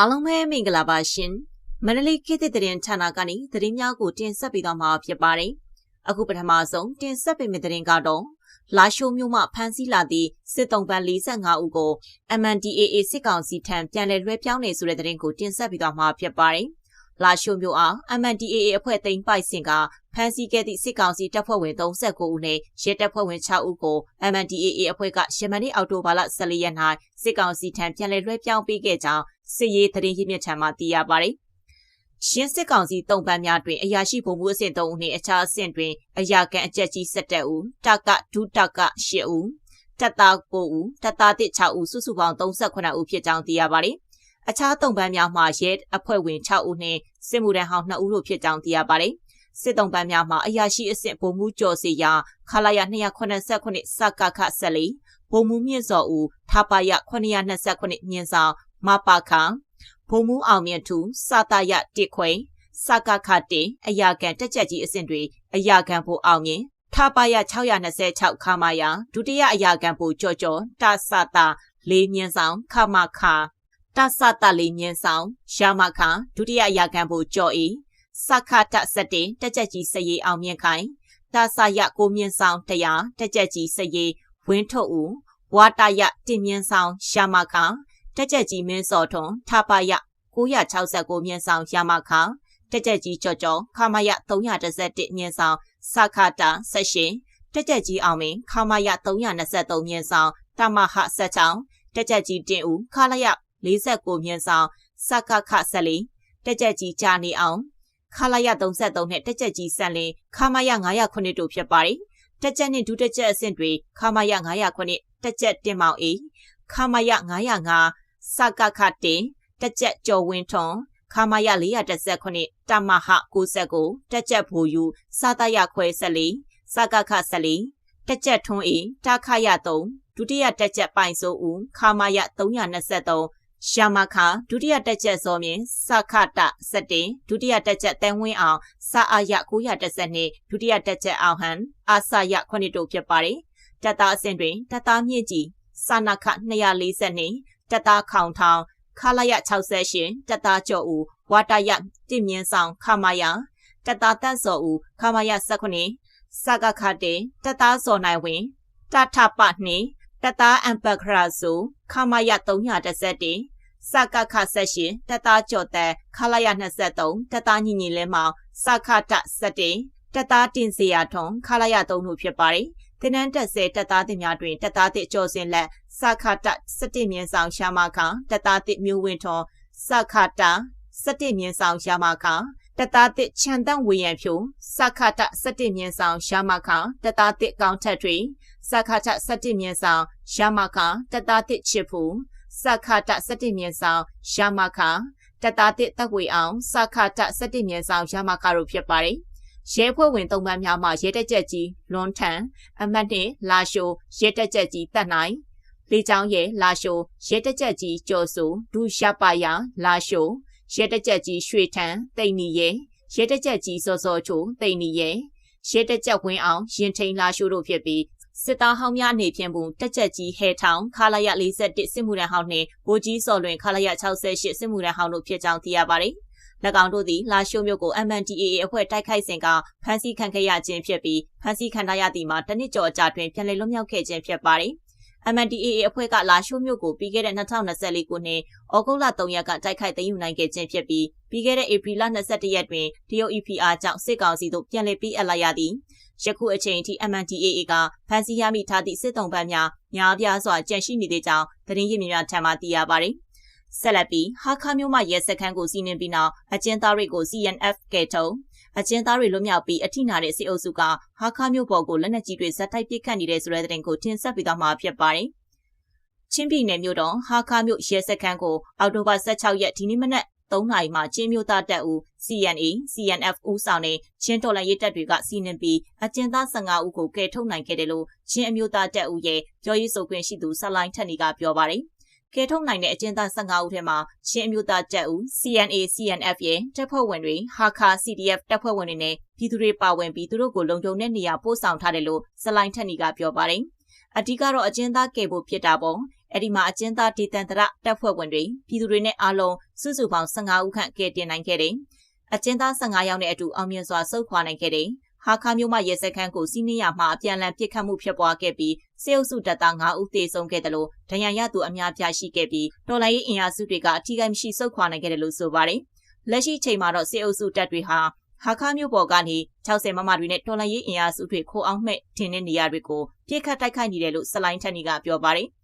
အားလုံးပဲမင်္ဂလာပါရှင်မန္တလေးခေတ်သစ်သတင်းဌာနကနေသတင်းများကိုတင်ဆက်ပေးသွားမှာဖြစ်ပါတယ်အခုပထမဆုံးတင်ဆက်ပေးမယ့်သတင်းကတော့လာရှိုးမြို့မှဖမ်းဆီးလာသည့်စစ်တုံးပန်း45ဦးကို MNDAA စစ်ကောင်စီထံပြန်လည်လွှဲပြောင်းနေဆိုတဲ့သတင်းကိုတင်ဆက်ပေးသွားမှာဖြစ်ပါတယ်လာရှိုးမြို့အား MNDAA အဖွဲ့သိမ်းပိုက်စဉ်က ဖမ်းဆီးခဲ့သည့်စစ်ကောင်စီတပ်ဖွဲ့ဝင်39ဦးနဲ့ရဲတပ်ဖွဲ့ဝင်6ဦးကို MNDAA အဖွဲ့ကရှမန်အော်တိုဘာလ14ရက်၌စစ်ကောင်စီထံပြန်လည်လွှဲပြောင်းပေးခဲ့ကြောင်းစစ်ရေးသတင်းရင်းမြစ်ထံမှသိရပါတယ်။ရှင်းစစ်ကောင်စီတုံ့ပန်းများတွင်အရာရှိဗိုလ်မှူးအဆင့်3ဦးနှင့်အခြားအဆင့်တွင်အရာကန်အကြက်ကြီး17ဦး၊တကဒုတက8ဦး၊တပ်သား9ဦး၊တပ်သား1 6ဦးစုစုပေါင်း38ဦးဖြစ်ကြောင်းသိရပါတယ်။အခြားတုံ့ပန်းများမှာရဲအဖွဲ့ဝင်6ဦးနှင့်စစ်မှုထမ်းဟောင်း2ဦးတို့ဖြစ်ကြောင်းသိရပါတယ်။ စစ်တုံးပန်းများမှာအရာရှိအဆင့်ဗိုလ်မှူးကျော်စီယာခလာရ289စကခ14ဗိုလ်မှူးမြင့်စော်ဦးထာပါရ929မြင်းဆောင်မပါခဘုံမူအောင်မြတ်သူစတာရတစ်ခွိစကခတင်အရာကန်တက်ချက်ကြီးအဆင့်တွေအရာကန်ဖို့အောင်မြင်ထပါရ626ခါမယာဒုတိယအရာကန်ဖို့ကြော်ကြော်တဆတာလေးမြင်းဆောင်ခမခတဆတာလေးမြင်းဆောင်ရှာမခဒုတိယအရာကန်ဖို့ကြော်ဤ စခတစတင်တက်ချက်ကြီးစရေးအောင်မြင်ခိုင်တဆရကိုမြင့်ဆောင်တရားတက်ချက်ကြီးစရေးဝင်းထုတ်ဦးဝါတရတင်မြင့်ဆောင်ရှာမခတက်ကြက်ကြီးမင်းစော်ထွန်းထပါယ969မြင်းဆောင်ရမခတက်ကြက်ကြီးကြော်ကြော်ခမယ311မြင်းဆောင်စခတာဆက်ရှင်တက်ကြက်ကြီးအောင်မင်းခမယ323မြင်းဆောင်တမဟဆက်ချောင်းတက်ကြက်ကြီးတင်ဦးခလယ49မြင်းဆောင်စကခဆက်လီတက်ကြက်ကြီးကြာနေအောင် ခလာရ33နဲ့တက်ကြက်ကြီးဆန်လင်းခမရ909တို့ဖြစ်ပါတယ်တက်ကြက်နဲ့ဒုတက်ကြက်အဆင့်တွေခမရ909တက်ကြက်တင်မောင်အေးခမရ905စကခတင်တက်ကြက်ကျော်ဝင်းထွန်ခမာယ419တမဟ69တက်ကြက်ဘူယူစာတရခွဲ14စကခ14တက်ကြက်ထွန်းအေတခရ3ဒုတိယတက်ကြက်ပိုင်စိုးဦးခမာယ323 ရှာမခဒုတိယတက်ကြက်စောမြင့်စခတ17ဒုတိယတက်ကြက်တန်ဝင်းအောင်စာအာယ912ဒုတိယတက်ကြက်အောင်ဟန်အာဆာယ9တို့ဖြစ်ပါတယ်တက်သားအဆင့်တွင်တက်သားမြင့်ကြီးစာနာခ240တက်သားခေါင်ထောင်ခလာရ68တက်သားကျော်ဦးဝါတရတင့်မြင်းဆောင်ခမာယတက်သားတန့်စော်ဦးခမာယ19စကခတေတက်သားစော်နိုင်ဝင်တထပနှင့် တက်သားအမ်ပခရာစုခမာယ311စကခ78တက်သားကျော်တဲ့ခလာရ23တက်သားညီညီလဲမောင်စခတ17တက်သားတင်စီယာထွန်ခလာရ3တို့ဖြစ်ပါတယ်တင်နန်းတက်ဆဲတက်သားတင်များတွင်တက်သားတစ်ကြော်စင်လက်စခတ17မြင်းဆောင်ရှာမခတက်သားတစ်မျိုးဝင်းထွန်စခတ17မြင်းဆောင်ရှာမခတက်သားတစ်ခြံတန့်ဝေရန်ဖြိုစခတ17မြင်းဆောင်ရှာမခတက်သားတစ်ကောင်းထက်တွေ စခတ17မြင်းဆောင်ရှာမခတက်သားတစ်ချစ်ဖူစခတ17မြင်းဆောင်ရှာမခတက်သားတစ်တက်ဝေအောင်စခတ17မြင်းဆောင်ရှာမခတို့ဖြစ်ပါတယ်ရဲဖွဲ့ဝင်သုံးပန်းများမှရဲတက်ကြက်ကြီးလွန်ထန်အမတ်နှင့်လာရှိုရဲတက်ကြက်ကြီးတက်နိုင်လေချောင်းရဲလာရှိုရဲတက်ကြက်ကြီးကျော်စုဒူရှပယာလာရှိုရဲတက်ကြက်ကြီးရွှေထန်တိန်နီရဲရဲတက်ကြက်ကြီးစောစောချိုတိန်နီရဲရဲတက်ကြက်ဝင်းအောင်ရင်ထိန်လာရှိုတို့ဖြစ်ပြီး စစ်သားဟောင်းများနေဖြင့်ဘူးတက်ကြက်ကြီးဟဲထောင်ခါလာရ41စစ်မှုရန်ဟောင်းနှင့်ဗိုလ်ကြီးစော်လွင်ခါလာရ68စစ်မှုရန်ဟောင်းတို့ဖြစ်ကြောင်းသိရပါတယ်။၎င်းတို့သည်လာရှိုးမြို့ကို MNDAA အဖွဲ့တိုက်ခိုက်စဉ်ကဖမ်းဆီးခံခဲ့ရခြင်းဖြစ်ပြီးဖမ်းဆီးခံထားရသည့်မှာတနစ်ကျော်အကြာတွင်ပြန်လည်လွတ်မြောက်ခဲ့ခြင်းဖြစ်ပါတယ်။ MNDAA အဖွဲ့ကလာရှိုးမြို့ကိုပြီးခဲ့တဲ့2024ခုနှစ်ဩဂုတ်လ3ရက်ကတိုက်ခိုက်သိမ်းယူနိုင်ခဲ့ခြင်းဖြစ်ပြီးပြီးခဲ့တဲ့ဧပြီလ22ရက်တွင် DOEPR ကြောင့်စစ်ကောင်စီတို့ပြန်လည်ပြီးအပ်လိုက်ရသည်ယခုအချိန်ထိ MNDAA ကဖမ်းဆီးရမိထားသည့်စစ်တုံးပန်းများများပြားစွာကြန့်ရှိနေသေးကြောင်းသတင်းရင်းမြစ်များထံမှသိရပါသည်။ဆက်လက်ပြီးဟာခါမျိုးမှရဲစခန်းကိုစီးနင်းပြီးနောက်အကျဉ်းသားတွေကို CNF ကဲထုံ အကျဉ်းသားတွေလွတ်မြောက်ပြီးအထိနာတဲ့စစ်အုပ်စုကဟာခါမျိုးပေါ်ကိုလက်နက်ကြီးတွေဇက်တိုက်ပစ်ခတ်နေတဲ့ဆိုတဲ့တဲ့တင်ကိုတင်ဆက်ပြီးတော့မှာဖြစ်ပါတယ်။ချင်းပြည်နယ်မြို့တော်ဟာခါမြို့ရဲစခန်းကိုအောက်တိုဘာ16ရက်ဒီနေ့မနက်3နာရီမှာချင်းမျိုးသားတပ်ဦး CNA CNF ဦးဆောင်တဲ့ချင်းတော်လှန်ရေးတပ်တွေကစီးနင်းပြီးအကျဉ်းသား15ဦးကိုကယ်ထုတ်နိုင်ခဲ့တယ်လို့ချင်းအမျိုးသားတပ်ဦးရဲ့ပြောရေးဆိုခွင့်ရှိသူဆလိုင်းထက်နီကပြောပါတယ်။ ကဲထုတ်နိုင်တဲ့အကျဉ်းသား15ဦးထဲမှာချင်းအမျိုးသားတပ်ဦး CNA CNF ရဲ့တပ်ဖွဲ့ဝင်တွေဟာခါ CDF တပ်ဖွဲ့ဝင်တွေနဲ့ပြည်သူတွေပါဝင်ပြီးသူတို့ကိုလုံခြုံတဲ့နေရာပို့ဆောင်ထားတယ်လို့စလိုင်းထက်နီကပြောပါတယ်။အဓိကတော့အကျဉ်းသားကယ်ဖို့ဖြစ်တာပေါ့အဲ့ဒီမှာအကျဉ်းသားဒေသန္တရတပ်ဖွဲ့ဝင်တွေပြည်သူတွေနဲ့အားလုံးစုစုပေါင်း15ဦးခန့်ကယ်တင်နိုင်ခဲ့တယ်။အကျဉ်းသား15ယောက်နဲ့အတူအောင်မြင်စွာဆုတ်ခွာနိုင်ခဲ့တယ်။ ဟာခါမျိုးမှရဲစခန်းကိုစီးနင်းရမှအပြန်အလှန်ပစ်ခတ်မှုဖြစ်ပွားခဲ့ပြီးစေအုပ်စုတပ်သား9ဦးသေဆုံးခဲ့တယ်လို့ဒဏ်ရာရသူအများပြားရှိခဲ့ပြီးတော်လိုင်းရေးအင်အားစုတွေကအထီးကိုင်းမရှိဆုတ်ခွာနိုင်ခဲ့တယ်လို့ဆိုပါတယ်။လက်ရှိချိန်မှာတော့စေအုပ်စုတပ်တွေဟာဟာခါမျိုးပေါ်ကနေ60မမတွေနဲ့တော်လိုင်းရေးအင်အားစုတွေခိုးအောင်မဲ့ထင်တဲ့နေရာတွေကိုပြစ်ခတ်တိုက်ခိုက်နေတယ်လို့စလိုင်းထက်နီကပြောပါတယ်။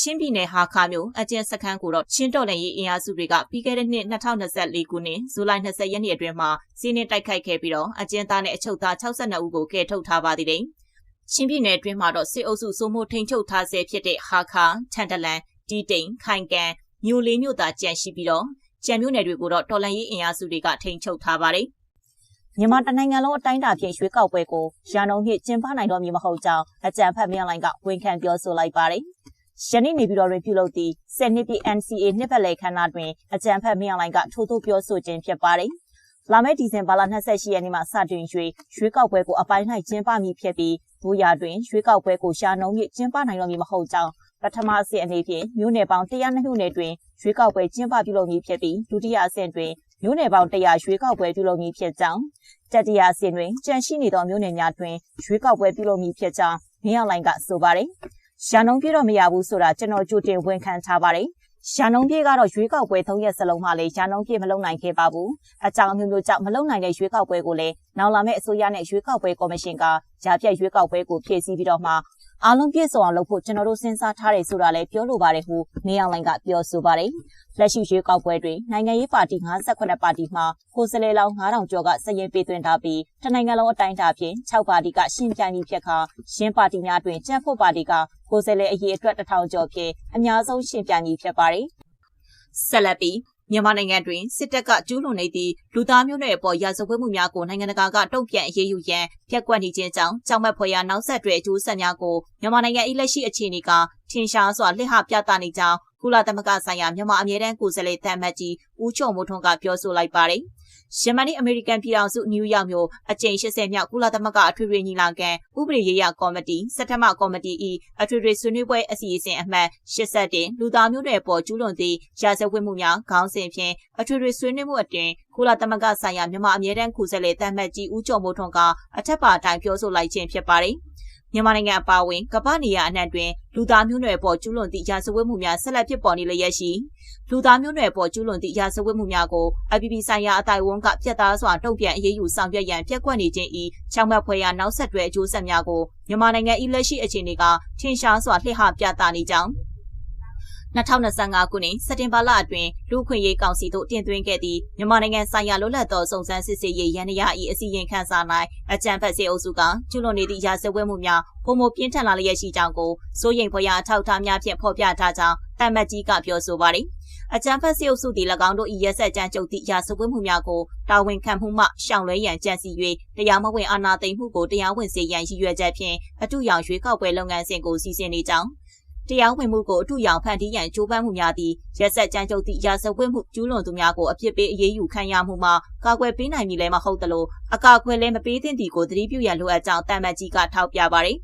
ချင်းပြည်နယ်ဟာခါမျိုးအကျဉ်းစခန်းကိုတော့ချင်းတော်လှန်ရေးအင်အားစုတွေကပြီးခဲ့တဲ့နှစ်2024ခုနှစ်ဇူလိုင်20ရက်နေ့အတွင်းမှာစီးနင်းတိုက်ခိုက်ခဲ့ပြီးတော့အကျဉ်းသားနဲ့အချုပ်သား62ဦးကိုကယ်ထုတ်ထားပါသေးတယ်။ချင်းပြည်နယ်အတွင်းမှာတော့စစ်အုပ်စုစိုးမိုးထိန်ချုပ်ထားဆဲဖြစ်တဲ့ဟာခါထန်တလန်တီတိန်ခိုင်ကန်မြို့လေးမြို့သားကြန့်ရှိပြီးတော့ကြံမြို့နယ်တွေကိုတော့တော်လှန်ရေးအင်အားစုတွေကထိန်ချုပ်ထားပါတယ်။မြန်မာတနိုင်ငံလုံးအတိုင်းအတာဖြင့်ရွေးကောက်ပွဲကိုရန်ကုန်မြို့ကျင်းပနိုင်တော့မည်မဟုတ်ကြောင်းအကြံဖတ်မြန်လိုင်းကဝန်ခံပြောဆိုလိုက်ပါတယ်။ ယနေ့နေပြည်တော်တွင်ပြုလုပ်သည့်စနစ်ပြည် NCA နှစ်ပတ်လည်ခမ်းနားတွင်အကြံဖတ်မြန်လိုင်းကထိုးထိုးပြောဆိုခြင်းဖြစ်ပါတယ်။လာမယ့်ဒီဇင်ဘာလ28ရက်နေ့မှစတင်၍ရွေးကောက်ပွဲကိုအပိုင်းလိုက်ကျင်းပမည်ဖြစ်ပြီးဘူရာတွင်ရွေးကောက်ပွဲကိုရှာနှုံးမြင့်ကျင်းပနိုင်တော့မည်မဟုတ်ကြောင်းပထမအဆင့်အနေဖြင့်မြို့နယ်ပေါင်း102မြို့နယ်တွင်ရွေးကောက်ပွဲကျင်းပပြုလုပ်မည်ဖြစ်ပြီးဒုတိယအဆင့်တွင်မြို့နယ်ပေါင်း100ရွေးကောက်ပွဲပြုလုပ်မည်ဖြစ်ကြောင်းတတိယအဆင့်တွင်ကြန့်ရှိနေသောမြို့နယ်များတွင်ရွေးကောက်ပွဲပြုလုပ်မည်ဖြစ်ကြောင်းမင်းအောင်လိုင်ကဆိုပါတယ်။ ရန်ကုန်ပြည်တော့မရဘူးဆိုတာကျွန်တော်ကြိုတင်ဝန်ခံထားပါတယ်။ရန်ကုန်ပြည်ကတော့ရွေးကောက်ပွဲ၃ရက်စလုံးမှလည်းရန်ကုန်ပြည်မလုံနိုင်ခဲ့ပါဘူး။အကြောင်းမျိုးမျိုးကြောင့်မလုံနိုင်တဲ့ရွေးကောက်ပွဲကိုလည်းနောက်လာမယ့်အစိုးရနဲ့ရွေးကောက်ပွဲကော်မရှင်ကကြားပြတ်ရွေးကောက်ပွဲကိုဖြည့်ဆည်းပြီးတော့မှ အားလုံးပြည့်စုံအောင်လုပ်ဖို့ကျွန်တော်တို့စဉ်းစားထားတယ်ဆိုတာလည်းပြောလိုပါတယ်ဟုနေအောင်လိုင်ကပြောဆိုပါတယ်။လက်ရှိရွေးကောက်ပွဲတွင်နိုင်ငံရေးပါတီ58ပါတီမှကိုယ်စားလှယ်လောင်း9000ကျော်ကစည်ရင်ပေးသွင်းထားပြီးတနိုင်ငံလုံးအတိုင်းအတာဖြင့်6ပါတီကရှင်းပြပြီးဖြစ်ခါရှင်းပါတီများတွင်ကျန်းဖို့ပါတီကကိုယ်စားလှယ်အရေးအတွက်1000ကျော်ဖြင့်အများဆုံးရှင်းပြပြီးဖြစ်ပါတယ်။ဆက်လက်ပြီး မြန်မာနိုင်ငံတွင်စစ်တပ်ကကျူးလွန်နေသည့်လူသားမျိုးနွယ်အပေါ်ရာဇဝတ်မှုများကိုနိုင်ငံတကာကတုံ့ပြန်အရေးယူရန်ပြက်ကွက်နေခြင်းကြောင့်ကြောက်မက်ဖွယ်ရာနောက်ဆက်တွဲအကျိုးဆက်များကိုမြန်မာနိုင်ငံ၏လက်ရှိအခြေအနေကထင်ရှားစွာလှစ်ဟပြသနေကြောင်း ကုလသမဂ္ဂဆိုင်ရာမြန်မာအမြဲတမ်းကိုယ်စားလှယ်တမတ်ကြီးဦးချုံမိုးထွန်းကပြောဆိုလိုက်ပါတယ်။ယမန်နီအမေရိကန်ပြည်ထောင်စုနယူးယောက်မြို့အကြိမ်80မြောက်ကုလသမဂ္ဂအထွေထွေညီလာခံဥပဒေရေးရာကော်မတီစက်တမကော်မတီ၏အထွေထွေဆွေးနွေးပွဲအစီအစဉ်အမှတ်80လူသားမျိုးတွေပေါ်ကျူးလွန်သည့်ရာဇဝတ်မှုများခေါင်းစဉ်ဖြင့်အထွေထွေဆွေးနွေးမှုအတွင်ကုလသမဂ္ဂဆိုင်ရာမြန်မာအမြဲတမ်းကိုယ်စားလှယ်တမတ်ကြီးဦးကျော်မိုးထွန်းကအထက်ပါအတိုင်းပြောဆိုလိုက်ခြင်းဖြစ်ပါတယ်။ မြန်မာနိုင်ငံအပါအဝင်ကမ္ဘာနေရအနှံ့တွင်လူသားမျိုးနွယ်ပေါ်ကျူးလွန်သည့်ရာဇဝတ်မှုများဆက်လက်ဖြစ်ပေါ်နေလျက်ရှိလူသားမျိုးနွယ်ပေါ်ကျူးလွန်သည့်ရာဇဝတ်မှုများကိုအပြည်ပြည်ဆိုင်ရာအတိုင်းအဝန်ကပြတ်သားစွာတုံ့ပြန်အရေးယူဆောင်ရွက်ရန်ပြက်ကွက်နေခြင်း၏ချောင်းမက်ဖွယ်ရာနောက်ဆက်တွဲအကျိုးဆက်များကိုမြန်မာနိုင်ငံ၏လက်ရှိအခြေအနေကထင်ရှားစွာလှည့်ဟပြသနေကြောင်း 2025ခုနှစ်စက်တင်ဘာလအတွင်းလူခွင့်ရေးကောင်စီတို့တင်သွင်းခဲ့သည့်မြန်မာနိုင်ငံဆိုင်ရာလွတ်လပ်သောစုံစမ်းစစ်ဆေးရေးရန်ရာ၏အစီရင်ခံစာ၌အကြံဖက်စေအုပ်စုကကျူးလွန်နေသည့်ရာဇဝတ်မှုများပုံမပြင်းထန်လာလျက်ရှိကြောင်းကိုစိုးရိမ်ဖွယ်ရာအထောက်အထားများဖြင့်ဖော်ပြထားကြောင်းတမတ်ကြီးကပြောဆိုပါသည်အကြံဖက်စေအုပ်စုသည်၎င်းတို့၏ရက်ဆက်ကြမ်းကြုတ်သည့်ရာဇဝတ်မှုများကိုတာဝန်ခံမှုမှရှောင်လွှဲရန်ကြံစည်၍တရားမဝင်အာဏာသိမ်းမှုကိုတရားဝင်စေရန်ရည်ရွယ်ချက်ဖြင့်အတူရောင်ရွေးကောက်ပွဲလုပ်ငန်းစဉ်ကိုစီစဉ်နေကြောင်း တရားဝင်မှုကိုအထူးရောင်ဖန်တီးရန်ကြိုးပမ်းမှုများသည့်ရက်ဆက်ကြမ်းကြုတ်သည့်ရာဇဝတ်မှုကျူးလွန်သူများကိုအပြစ်ပေးအရေးယူခံရမှုမှာကာကွယ်ပေးနိုင်မည်လည်းမဟုတ်သလိုအကာအကွယ်လည်းမပေးသင့်သည်ကိုသတိပြုရန်လိုအပ်ကြောင်းတမတ်ကြီးကထောက်ပြပါသည်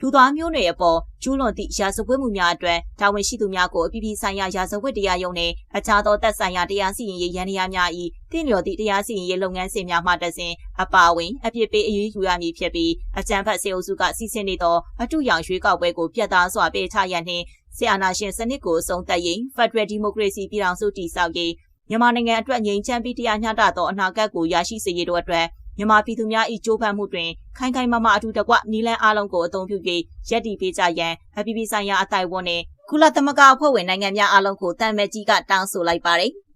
လူသားမျိုးနွယ်အပေါ်ကျူးလွန်သည့်ရာဇဝတ်မှုများအတွက်တာဝန်ရှိသူများကိုအပြည်ပြည်ဆိုင်ရာရာဇဝတ်တရားရုံးနှင့်အခြားသောသက်ဆိုင်ရာတရားစီရင်ရေးရန်ရာများ၏တင့်လျော်သည့်တရားစီရင်ရေးလုပ်ငန်းစဉ်များမှတဆင်အပါအဝင်အပြစ်ပေးအရေးယူရမည်ဖြစ်ပြီးအကြံဖတ်စေအုပ်စုကစီစဉ်နေသောအတူရောင်ရွေးကောက်ပွဲကိုပြတ်သားစွာပေးချရန်နှင့်ဆီအာနာရှင်စနစ်ကိုအဆုံးသတ်ရေး Federal Democracy ပြည်ထောင်စုတည်ဆောက်ရေးမြန်မာနိုင်ငံအတွက်ငြိမ်းချမ်းပြီးတရားမျှတသောအနာဂတ်ကိုရရှိစေရေးတို့အတွက် မြန်မာပြည်သူများ၏ကြိုးပမ်းမှုတွင်ခိုင်ခိုင်မာမာအထူးတကွနီလန်းအားလုံးကိုအသုံးပြုပြီးရည်တည်ပေးကြရန်အပြည်ပြည်ဆိုင်ရာအတိုင်းအဝန်နှင့်ကုလသမဂ္ဂအဖွဲ့ဝင်နိုင်ငံများအားလုံးကိုတန်မဲ့ကြီးကတောင်းဆိုလိုက်ပါတယ်။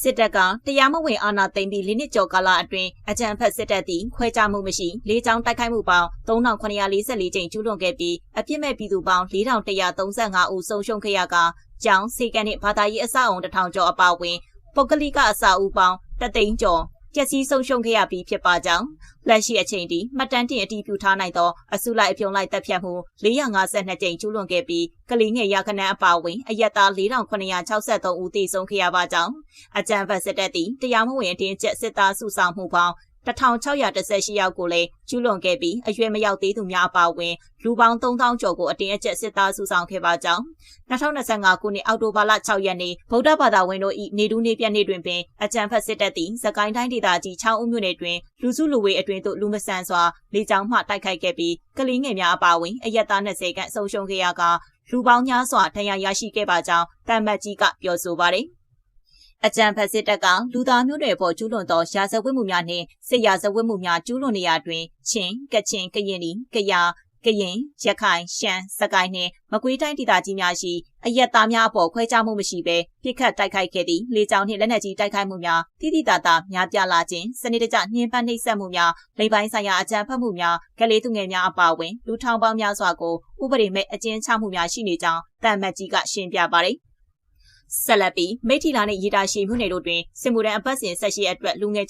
စစ်တပ်ကတရားမဝင်အာဏာသိမ်းပြီးလနှစ်ကျော်ကာလအတွင်းအကြံဖက်စစ်တပ်သည်ခွဲခြားမှုမရှိလေးချောင်းတိုက်ခိုက်မှုပေါင်း3944ကြိမ်ကျူးလွန်ခဲ့ပြီးအပြစ်မဲ့ပြည်သူပေါင်း4135ဦးဆုံးရှုံးခဲ့ရကကျောင်းစေကန်နှင့်ဘာသာရေးအဆောက်အုံ1000ကျော်အပါအဝင်ပုဂ္ဂလိကအဆောက်အဦပေါင်းတသိန်းကျော် ပျက်စီးဆုံးရှုံးခဲ့ရပြီးဖြစ်ပါကြောင်းလက်ရှိအချိန်ထိမှတ်တမ်းတင်အတည်ပြုထားနိုင်သောအစုလိုက်အပြုံလိုက်တပ်ဖြတ်မှု452ကြိမ်ကျူးလွန်ခဲ့ပြီးကလေးငယ်ရခဏအပါအဝင်အရက်သား4963ဦးသေဆုံးခဲ့ရပါကြောင်းအကြံဖတ်စစ်တပ်သည်တရားမဝင်အတင်းကျပ်စစ်သားစုဆောင်မှုပေါင်း 1618ယောက်ကိုလည်းကျူးလွန်ခဲ့ပြီးအရွယ်မရောက်သေးသူများအပါအဝင်လူပေါင်း3000ကျော်ကိုအတင်းအကျပ်စစ်သားစုဆောင်ခဲ့ပါကြောင်း2025ခုနှစ်အောက်တိုဘာလ6ရက်နေ့ဗုဒ္ဓဘာသာဝင်တို့၏နေတူးနေပြည့်နေ့တွင်ပင်အကြံဖက်စစ်တပ်သည်စကိုင်းတိုင်းဒေသကြီး6ဦးမြို့နယ်တွင်လူစုလူဝေးအတွင်းသို့လူမဆန်စွာလေကြောင်းမှတိုက်ခိုက်ခဲ့ပြီးကလေးငယ်များအပါအဝင်အရက်သား20ခန့်ဆုံးရှုံးခဲ့ရကလူပေါင်းများစွာဒဏ်ရာရရှိခဲ့ပါကြောင်းတမ်မတ်ကြီးကပြောဆိုပါတယ် အကြံဖက်စစ်တပ်ကလူသားမျိုးတွေပေါ်ကျူးလွန်သောရာဇဝတ်မှုများနှင့်စစ်ရာဇဝတ်မှုများကျူးလွန်နေရာတွင်ချင်းကချင်ကရင်နီကယာကရင်ရခိုင်ရှမ်းစကိုင်းနှင့်မကွေးတိုင်းဒေသကြီးများရှိအရက်သားများအပေါ်ခွဲခြားမှုမရှိဘဲပြစ်ခတ်တိုက်ခိုက်ခဲ့သည့်လေကြောင်းနှင့်လက်နက်ကြီးတိုက်ခိုက်မှုများတိတိတသာများပြားလာခြင်းစနစ်တကျညှဉ်းပန်းနှိပ်စက်မှုများလိမ်ပိုင်းဆိုင်ရာအကြမ်းဖက်မှုများကလေးသူငယ်များအပါအဝင်လူထောင်ပေါင်းများစွာကိုဥပဒေမဲ့အကျဉ်းချမှုများရှိနေကြောင်းတမ်မတ်ကြီးကရှင်းပြပါတယ် ဆက်လက်ပြီးမိထီလာနှင့်ရီတာရှိမှုနယ်တို့တွင်စင်မူရန်အပတ်စဉ်ဆက်ရှိအတွက်လူငယ်